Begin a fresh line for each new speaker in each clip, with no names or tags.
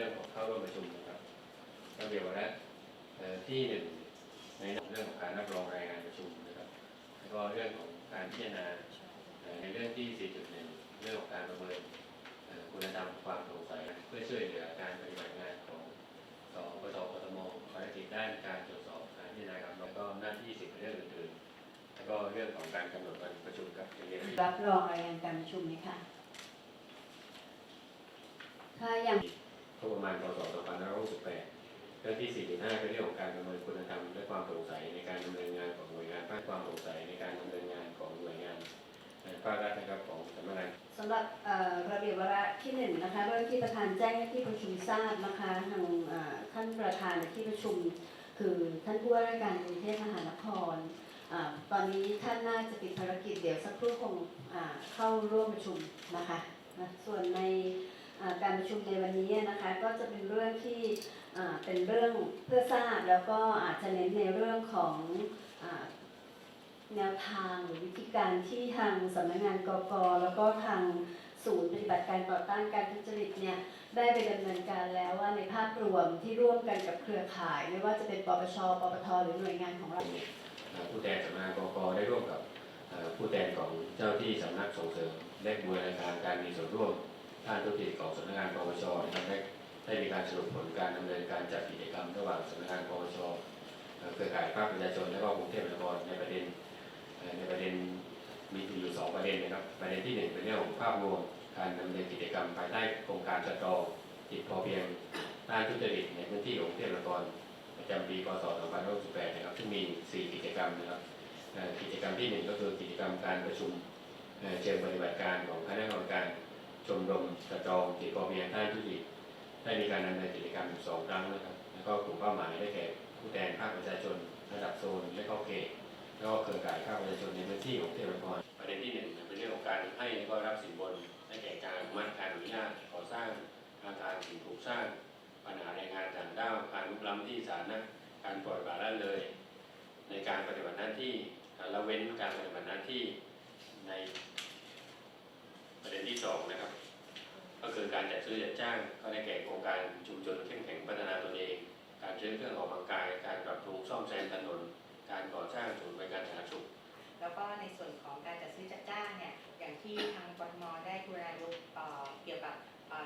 รื่องของเข้าร่วมประชุมนะครับระเบียบวาระเอ่อที่หนึ่งในเรื่องของการรับรองรายงานประชุมนะครับแล้วก็เรื่องของการพิจารณาในเรื่องที่ 4.1 เรื่องของการประเมินคุณธรรมความโปร่งใสเพื่อช่วยเหลือการปฏิบัติงานของสปตกทมภารกิจด้านการตรวจสอบการพิจารณาครับแล้วก็หน้าที่สิบเรื่องอื่นๆแล้วก็เรื่องของการกำหนดวันประชุมครับเรียน
รับรองรายงานการประชุมไหมคะถ้ายัง
ก็ประมาณพศ2568เรื่องที่ 4.5เป็นเรื่องของการประเมินคุณธรรมและความโปร่งใสในการดำเนินงานของหน่วยงานภาคความโปร่งใสในการดำเนินงานของหน่วยงานภาครัฐนะครับของสำนักงาน
สำหรับเอ่อระเบียบวาระที่หนึ่งนะคะเรื่องที่ประธานแจ้งให้ที่ประชุมทราบนะคะทางเอ่อท่านประธานในที่ประชุม คือท่านผู้ว่าราชการกรุงเทพมหานครอ่าตอนนี้ท่านน่าจะติดภารกิจเดี๋ยวสักครู่คงอ่าเข้าร่วมประชุมนะคะนะส่วนใน การประชุมในวันนี้นะคะก็จะเป็นเรื่องที่เป็นเรื่องเพื่อทราบแล้วก็อาจจะเน้นในเรื่องของแนวทางหรือวิธีการที่ทางสำนักงานกกแล้วก็ทางศูนย์ปฏิบัติการต่อต้านการทุจริตเนี่ยได้ไปดำเนินการแล้วว่าในภาพรวมที่ร่วมกันกับเครือข่าย ไม่ว่าจะเป็นปปช ปปท หรือหน่วยงานของเรา
เอ่อผู้แทนสำนักงานกกได้ร่วมกับผู้แทนของเจ้าที่สำนักส่งเสริมและบูรณาการการมีส่วนร่วม ด้านธุรกิจของสำนักงานปปชนะครับได้ได้มีการสรุปผลการดำเนินการจัดกิจกรรมระหว่างสำนักงานปปชเครือข่ายภาคประชาชนและก็กรุงเทพมหานครในประเด็นในประเด็นมีอยู่สองประเด็นนะครับ ประเด็นที่หนึ่งเป็นเรื่องของภาพรวมการดำเนินกิจกรรมภายใต้โครงการจัดรองจิตพอเพียงด้านทุจริตในพื้นที่ของกรุงเทพมหานครประจำปีพศ2568นะครับซึ่งมี 4 กิจกรรมนะครับกิจกรรมที่ 1 ก็คือกิจกรรมการประชุมเอ่อเชิงปฏิบัติการของคณะกรรมการ ชมรมกระจองจิตพอเพียงด้านทุจริตได้มีการดำเนินกิจกรรมอยู่สองครั้งนะครับ แล้วก็กลุ่มเป้าหมายได้แก่ผู้แทนภาคประชาชนระดับโซนและก็เขตแล้วก็เครือข่ายภาคประชาชนในพื้นที่ของเทพนครประเด็นที่หนึ่งเป็นเรื่องของการให้และก็รับสินบนได้แก่การอนุมัติการอนุญาตก่อสร้างอาคารสิ่งปลูกสร้างปัญหาแรงงานต่างด้าวการลุกล้ำที่สาธารณะการปล่อยปละละเลย ในการปฏิบัติหน้าที่การละเว้นการปฏิบัติหน้าที่ใน ที่สองนะครับ ก็คือการจัดซื้อจัดจ้างก็ได้แก่โครงการชุมชนเข้มแข็งพัฒนาตนเอง การซื้อเครื่องออกกำลังกาย การปรับปรุงซ่อมแซมถนน การก่อสร้างศูนย์บริการสาธารณสุข
แล้วก็ในส่วนของการจัดซื้อจัดจ้างเนี่ยอย่างที่ทางกรทมได้กรุณายกเอ่อเกี่ยวกับ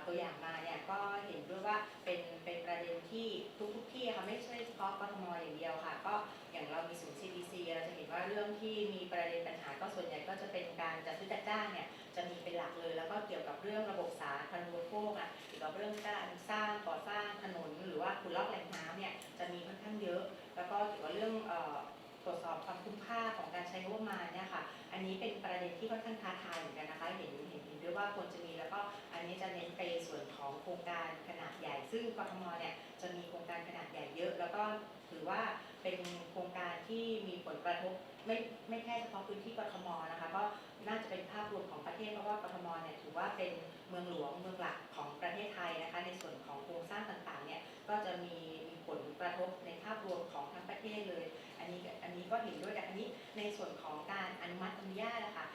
ตัวอย่างมาเนี่ยก็เห็นด้วยว่าเป็นเป็นประเด็นที่ทุกทุกที่ค่ะไม่ใช่เฉพาะกรทมอย่างเดียวค่ะ ก็ อย่างเรามีศูนย์ CDC เราจะเห็นว่าเรื่องที่มีประเด็นปัญหาก็ส่วนใหญ่ก็จะเป็นการจัดซื้อจัดจ้างเนี่ยจะมีเป็นหลักเลย แล้วก็เกี่ยวกับเรื่องระบบสาธารณูปโภคอะเกี่ยวกับเรื่องการสร้างก่อสร้างถนนหรือว่าขุดลอกแหล่งน้ำเนี่ยจะมีค่อนข้างเยอะ แล้วก็เกี่ยวกับเรื่องเอ่อตรวจสอบความคุ้มค่าของการใช้งบประมาณเนี่ยค่ะ อันนี้เป็นประเด็นที่ค่อนข้างท้าทายเหมือนกันนะคะ เห็นเห็นเห็นด้วยว่าควรจะมีแล้วก็อันนี้จะเน้นไปส่วนของโครงการขนาดใหญ่ ซึ่งกทมเนี่ยจะมีโครงการขนาดใหญ่เยอะ แล้วก็ถือว่า เป็นโครงการที่มีผลกระทบไม่ไม่แค่เฉพาะพื้นที่กทมนะคะก็น่าจะเป็นภาพรวมของประเทศเพราะว่ากทมเนี่ยถือว่าเป็นเมืองหลวงเมืองหลักของประเทศไทยนะคะในส่วนของโครงสร้างต่างๆเนี่ยก็จะมีมีผลกระทบในภาพรวมของทั้งประเทศเลย อันนี้อันนี้ก็เห็นด้วยแต่อันนี้ในส่วนของการอนุมัติอนุญาตนะคะ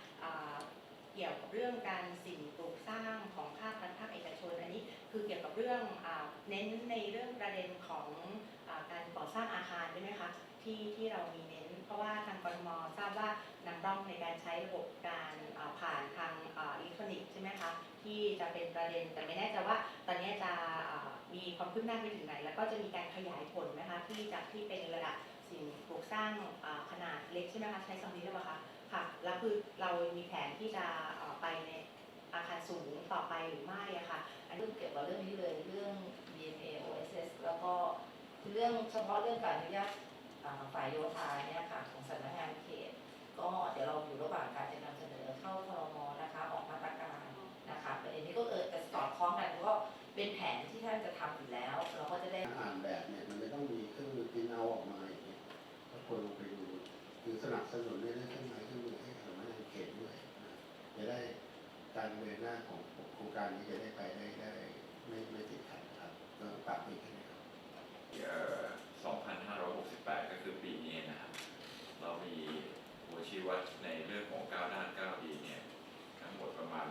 เกี่ยวกับเรื่องการสิ่งปลูกสร้างของภาครัฐภาคเอกชนอันนี้คือเกี่ยวกับเรื่องอเน้นในเรื่องประเด็นของ ก่อสร้างอาคารใช่ไหมคะที่ที่เรามีเน้น เพราะว่าทางกรทมทราบว่านำร่องในการใช้ระบบการผ่านทางอิเล็กทรอนิกส์ใช่ไหมคะที่จะเป็นประเด็นแต่ไม่แน่ใจว่าตอนนี้จะมีความคืบหน้าไปถึงไหน แล้วก็จะมีการขยายผลไหมคะที่จากที่เป็นระดับสิ่งปลูกสร้างขนาดเล็กใช่ไหมคะใช้คำนี้ได้ไหมคะค่ะแล้วคือเรามีแผนที่จะไปในอาคารสูงต่อไปหรือไม่อะค่ะอันนี้
เรื่องเกี่ยวกับเรื่องนี้เลยเรื่อง DNA OSS แล้วก็ เรื่องเฉพาะเรื่องการอนุญาตฝ่ายโยธาเนี่ยค่ะของสำนักงานเขต ก็เดี๋ยวเราอยู่ระหว่างการจะนำเสนอเข้าครมนะคะออกมาตรการนะคะประเด็นนี้ก็เออจะสอดคล้องกันก็เป็นแผนที่ท่านจะทำอยู่แล้ว เราก็จะได้
อ่านแบบเนี่ยมันไม่ต้องมีเครื่องมือพิมพ์เอาออกมาอย่างเงี้ยก็ควรลงไปดูคือสนับสนุนในเรื่องเครื่องไม้เครื่องมือให้สำนักงานเขตด้วยนะจะได้การเดินหน้าของโครงการนี้จะได้ไปได้ได้ไม่ไม่ติดขัดครับก็ปรับอีกนะครับ
เอ่อ 2568 ก็คือปีนี้นะครับ เรามีหัวชี้วัดในเรื่องของก้าน้าก้าวดีเนี่ย ทั้งหมดประมาณ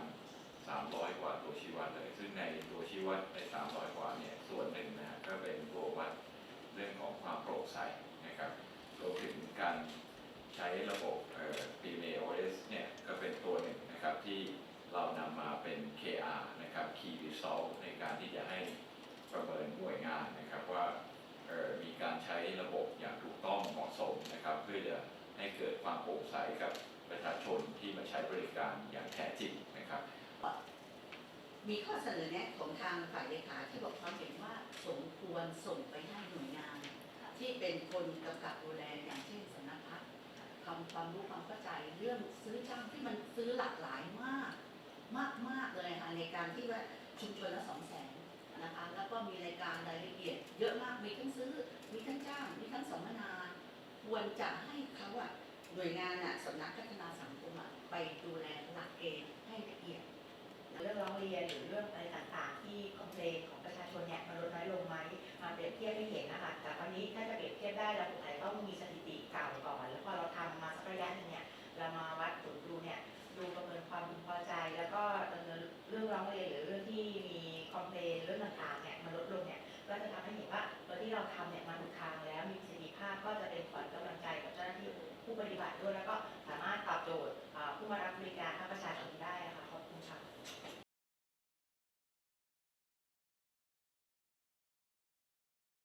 300 กว่าตัวชี้วัดเลย ซึ่งในตัวชี้วัดใน 300 กว่าเนี่ย ส่วนหนึ่งนะก็เป็นตัววัดเรื่องของความโปร่งใสนะครับรวมถึงการใช้ระบบเอ่อ PMAOS เนี่ย ก็เป็นตัวหนึ่งนะครับที่เรานำมาเป็น KR นะครับ Key Result ในการที่จะให้ประเมินหน่วยงานนะครับว่า เกิดความโปร่งใสกับประชาชนที่มาใช้บริการอย่างแท้จริงนะครับ
มีข้อเสนอแนะของทางฝ่ายเลขาที่บอกความเห็นว่าสมควรส่งไปให้หน่วยงาน ที่เป็นคนกำกับดูแลอย่างเช่นสำนักพัฒน์ทำความรู้ความเข้าใจเรื่องซื้อจ้างที่มันซื้อหลากหลายมาก มากมากเลยค่ะในการที่ว่าชุมชนละสองแสนนะคะแล้วก็มีรายการรายละเอียด เยอะมากมีทั้งซื้อ มีทั้งจ้าง มีทั้งสัมมนา ควรจะให้เขาอะ หน่วยงานอะสำนักพัฒนาสังคมอะไปดูแลหลักเกณฑ์ให้ละเอียด
เรื่องร้องเรียนหรือเรื่องอะไรต่างๆ ที่คอมเพลนของประชาชนเนี่ยมันลดน้อยลงไหมมาเปรียบเทียบให้เห็นนะคะแต่คราวนี้ถ้าจะเปรียบเทียบได้เราอาจจะต้องมีสถิติเก่าก่อน แล้วพอเราทำมาสักระยะหนึงเนี่ยเรามาวัดผลดูเนี่ยดูประเมินความพึงพอใจ แล้วก็ดำเนินเรื่องร้องเรียนหรือเรื่องที่มีคอมเพลนเรื่องต่าง